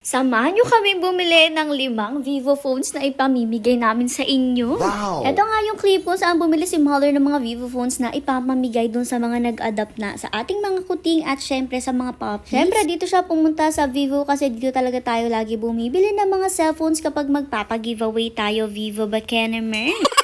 Samahan nyo kami bumili ng limang Vivo phones na ipamimigay namin sa inyo. Wow! Ito nga yung clip kung saan bumili si Mother ng mga Vivo phones na ipamamigay dun sa mga nag-adapt na sa ating mga kuting at syempre sa mga puppies. Syempre dito siya pumunta sa Vivo kasi dito talaga tayo lagi bumibili ng mga cellphones kapag magpapag-giveaway tayo Vivo Bakenemer.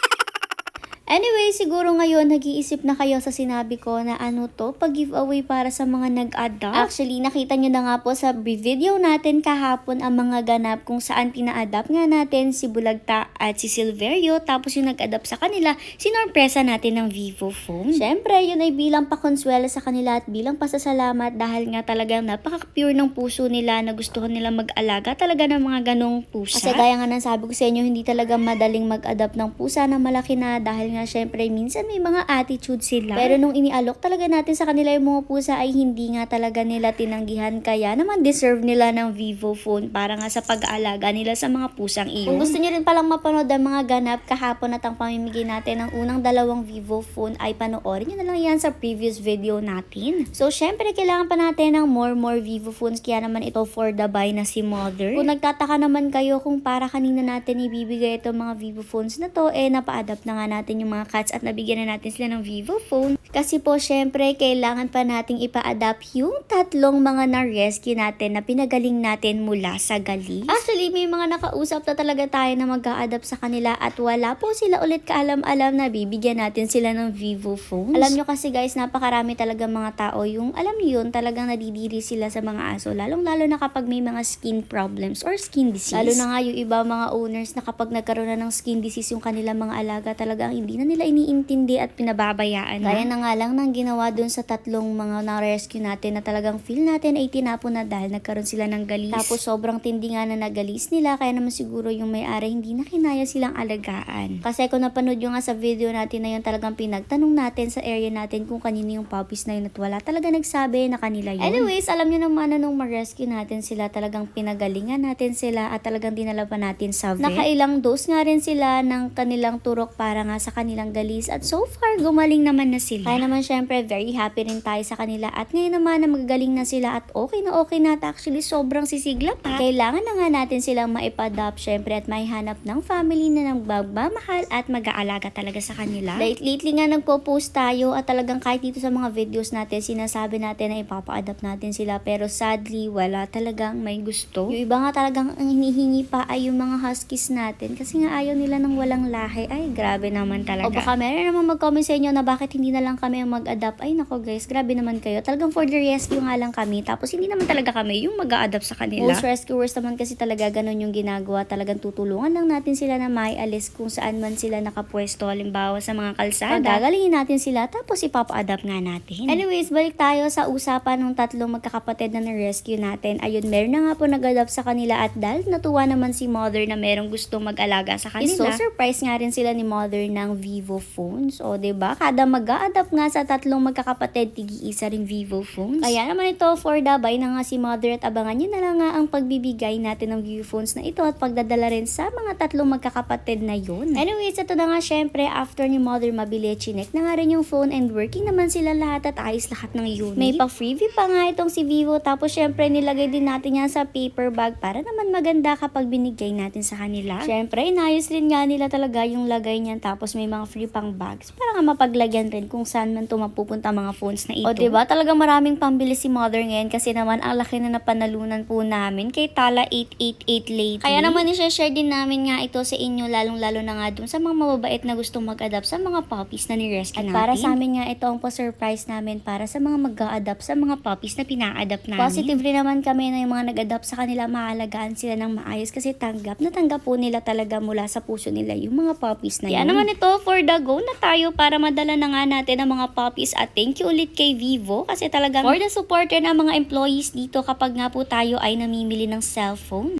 Anyway, siguro ngayon nag-iisip na kayo sa sinabi ko na ano to, pag-giveaway para sa mga nag-adopt. Actually, nakita nyo na nga po sa video natin kahapon ang mga ganap kung saan pina-adapt nga natin si Bulagta at si Silverio tapos yung nag-adapt sa kanila, sinorpresa natin ng Vivo phone. Siyempre, yun ay bilang pakonsuelo sa kanila at bilang pasasalamat dahil nga talagang napaka-pure ng puso nila na gustuhan nila mag-alaga talaga ng mga ganong pusa. Kasi gaya nga ng sabi ko sa inyo, hindi talaga madaling mag-adapt ng pusa na malaki na dahil nga syempre minsan may mga attitude sila. Pero nung inialok talaga natin sa kanila yung mga pusa ay hindi nga talaga nila tinanggihan kaya naman deserve nila ng Vivo phone para nga sa pag-aalaga nila sa mga pusang iyon. Kung gusto niyo rin palang mapanood ang mga ganap kahapon at ang pamimigay natin ng unang dalawang Vivo phone ay panoorin nyo na lang yan sa previous video natin. So syempre kailangan pa natin ng more more Vivo phones kaya naman ito for the buy na si mother. Kung nagtataka naman kayo kung para kanina natin ibibigay itong mga Vivo phones na to, eh napa-adapt na nga natin yung mga cats at nabigyan na natin sila ng Vivo phone. Kasi po syempre kailangan pa nating ipa-adapt yung tatlong mga na-rescue natin na pinagaling natin mula sa galis. Actually, may mga nakausap na talaga tayo na mag adapt sa kanila at wala po sila ulit kaalam-alam na bibigyan natin sila ng Vivo phones. Alam nyo kasi guys, napakarami talaga mga tao yung alam yun, talagang nadidiri sila sa mga aso. Lalong-lalo na kapag may mga skin problems or skin disease. Lalo na nga yung iba mga owners na kapag nagkaroon na ng skin disease yung kanilang mga alaga, talagang hindi na nila iniintindi at pinababayaan. Gaya na nga lang ng ginawa dun sa tatlong mga na-rescue natin na talagang feel natin ay tinapon na dahil nagkaroon sila ng galis. Tapos sobrang tindi nga na nagalis nila kaya naman siguro yung may-ari hindi na kinaya silang alagaan. Kasi kung napanood yung nga sa video natin na yun talagang pinagtanong natin sa area natin kung kanino yung puppies na yun at wala talaga nagsabi na kanila yun. Anyways, alam nyo naman na nung ma-rescue natin sila talagang pinagalingan natin sila at talagang dinala pa natin sa vet. Nakailang dose nga rin sila ng kanilang turok para nga sa kanilang galis at so far gumaling naman na sila. Kaya naman syempre very happy rin tayo sa kanila at ngayon naman na magagaling na sila at okay na okay na at actually sobrang sisigla pa. Kailangan na nga natin silang maipa-adopt syempre at maihanap ng family na nagmamahal at mag-aalaga talaga sa kanila. Dahil lately nga nagpo-post tayo at talagang kahit dito sa mga videos natin sinasabi natin na ipapa-adopt natin sila pero sadly wala talagang may gusto. Yung iba nga talagang ang hinihingi pa ay yung mga huskies natin kasi nga ayaw nila ng walang lahi. Ay grabe naman talaga. O baka meron naman mag-comment sa inyo na bakit hindi na lang kami ang mag-adapt. Ay nako guys, grabe naman kayo. Talagang for the rescue nga lang kami. Tapos hindi naman talaga kami yung mag-adapt sa kanila. Most rescuers naman kasi talaga ganun yung ginagawa. Talagang tutulungan lang natin sila na may alis kung saan man sila nakapwesto. Halimbawa sa mga kalsada. Gagalingin natin sila tapos ipapa-adapt nga natin. Anyways, balik tayo sa usapan ng tatlong magkakapatid na na-rescue natin. Ayun, meron na nga po nag-adapt sa kanila at dahil natuwa naman si mother na merong gustong mag-alaga sa kanila. So, surprise nga rin sila ni mother ng Vivo phones. O, ba Kada mag-a-adapt nga sa tatlong magkakapatid, tigi-isa rin Vivo phones. Kaya naman ito for buy na nga si mother at abangan nyo na lang nga ang pagbibigay natin ng Vivo phones na ito at pagdadala rin sa mga tatlong magkakapatid na yun. Anyways, ito na nga syempre after ni mother mabili, chinek na nga rin yung phone and working naman sila lahat at ayos lahat ng unit. May pa-freebie pa nga itong si Vivo tapos syempre nilagay din natin yan sa paper bag para naman maganda kapag binigay natin sa kanila. Syempre, inayos rin nga nila talaga yung lagay niyan tapos may mga free pang bags para nga mapaglagyan rin kung saan man to mapupunta mga phones na ito. O diba talaga maraming pambili si mother ngayon kasi naman ang laki na napanalunan po namin kay Tala 888 lately. Kaya naman i-share din namin nga ito sa inyo lalong lalo na nga dun sa mga mababait na gustong mag-adapt sa mga puppies na ni-rescue natin. Para sa amin nga ito ang pa-surprise namin para sa mga mag-a-adapt sa mga puppies na pina-adapt namin. Positive rin naman kami na yung mga nag-adapt sa kanila maalagaan sila ng maayos kasi tanggap na tanggap po nila talaga mula sa puso nila yung mga puppies na yun. Kaya naman ito for the go na tayo para madala na nga natin ang mga puppies at thank you ulit kay Vivo kasi talagang for the supporter ng mga employees dito kapag nga po tayo ay namimili ng cellphone.